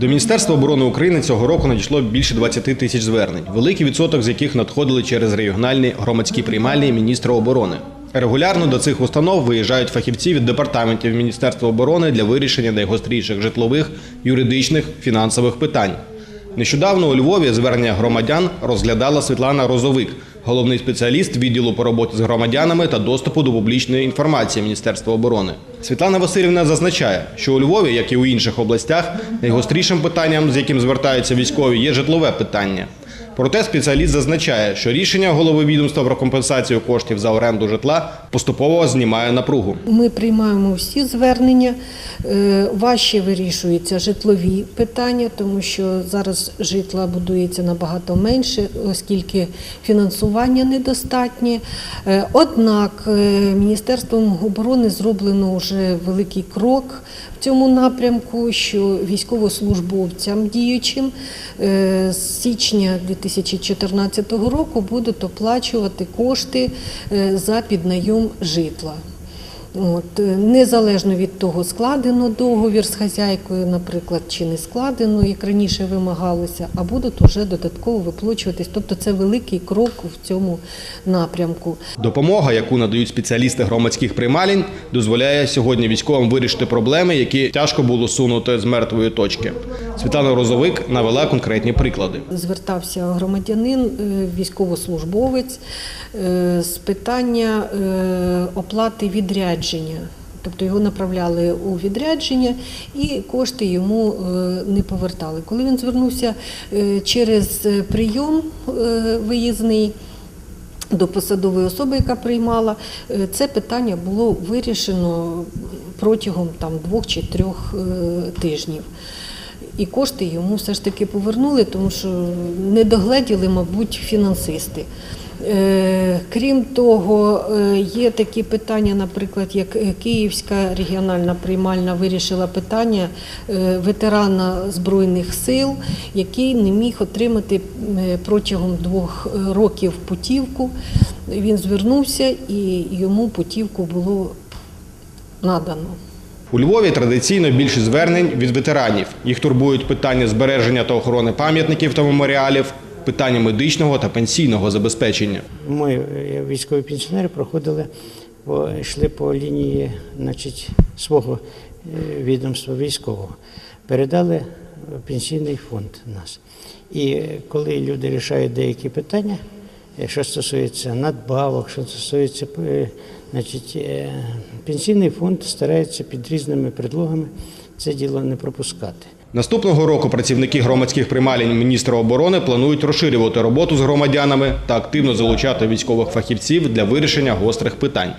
До Міністерства оборони України цього року надійшло більше 20 тисяч звернень, великий відсоток з яких надходили через регіональні громадські приймальні міністра оборони. Регулярно до цих установ виїжджають фахівці від департаментів Міністерства оборони для вирішення найгостріших житлових, юридичних, фінансових питань. Нещодавно у Львові звернення громадян розглядала Світлана Розовик, головний спеціаліст відділу по роботі з громадянами та доступу до публічної інформації Міністерства оборони. Світлана Васильівна зазначає, що у Львові, як і у інших областях, найгострішим питанням, з яким звертаються військові, є житлове питання. Проте спеціаліст зазначає, що рішення голови відомства про компенсацію коштів за оренду житла поступово знімає напругу. Ми приймаємо всі звернення. Е, Важче вирішуються житлові питання, тому що зараз житла будується набагато менше, оскільки фінансування недостатнє. Е, Однак е, Міністерством оборони зроблено вже великий крок в цьому напрямку, що військовослужбовцям діючим з січня 2014 року будуть оплачувати кошти е, за піднайом житла. От, е, незалежно від того, складено договір з хазяйкою, наприклад, чи не складено, як раніше вимагалося, а будуть уже додатково виплачуватись. Тобто це великий крок в цьому напрямку. Допомога, яку надають спеціалісти громадських приймалень, дозволяє сьогодні військовим вирішити проблеми, які тяжко було сунути з мертвої точки. Світлана Розовик навела конкретні приклади. Звертався громадянин, е, військовослужбовець е, з питання оплати відрядження. Тобто його направляли у відрядження і кошти йому е, не повертали. Коли він звернувся е, через е, прийом виїзний, до посадової особи, яка приймала, це питання було вирішено протягом там, двох чи трьох тижнів. І кошти йому все ж таки повернули, тому що не догледіли, мабуть, фінансисти. Е, Крім того, е, є такі питання, наприклад, як е, Київська регіональна приймальна вирішила питання ветерана Збройних сил, який не міг отримати протягом двох років путівку. Він звернувся і йому путівку було надано. У Львові традиційно більше звернень від ветеранів. Їх турбують питання збереження та охорони пам'ятників та меморіалів, питання медичного та пенсійного забезпечення. Ми, е, військові пенсіонери, проходили, йшли по лінії значить, свого е, відомства військового. Передали пенсійний фонд нас. І е, коли люди рішають деякі питання, е, що стосується надбавок, що стосується е, значить, е, пенсійний фонд старається під різними предлогами це діло не пропускати. Наступного року працівники громадських приймалень міністра оборони планують розширювати роботу з громадянами та активно залучати військових фахівців для вирішення гострих питань.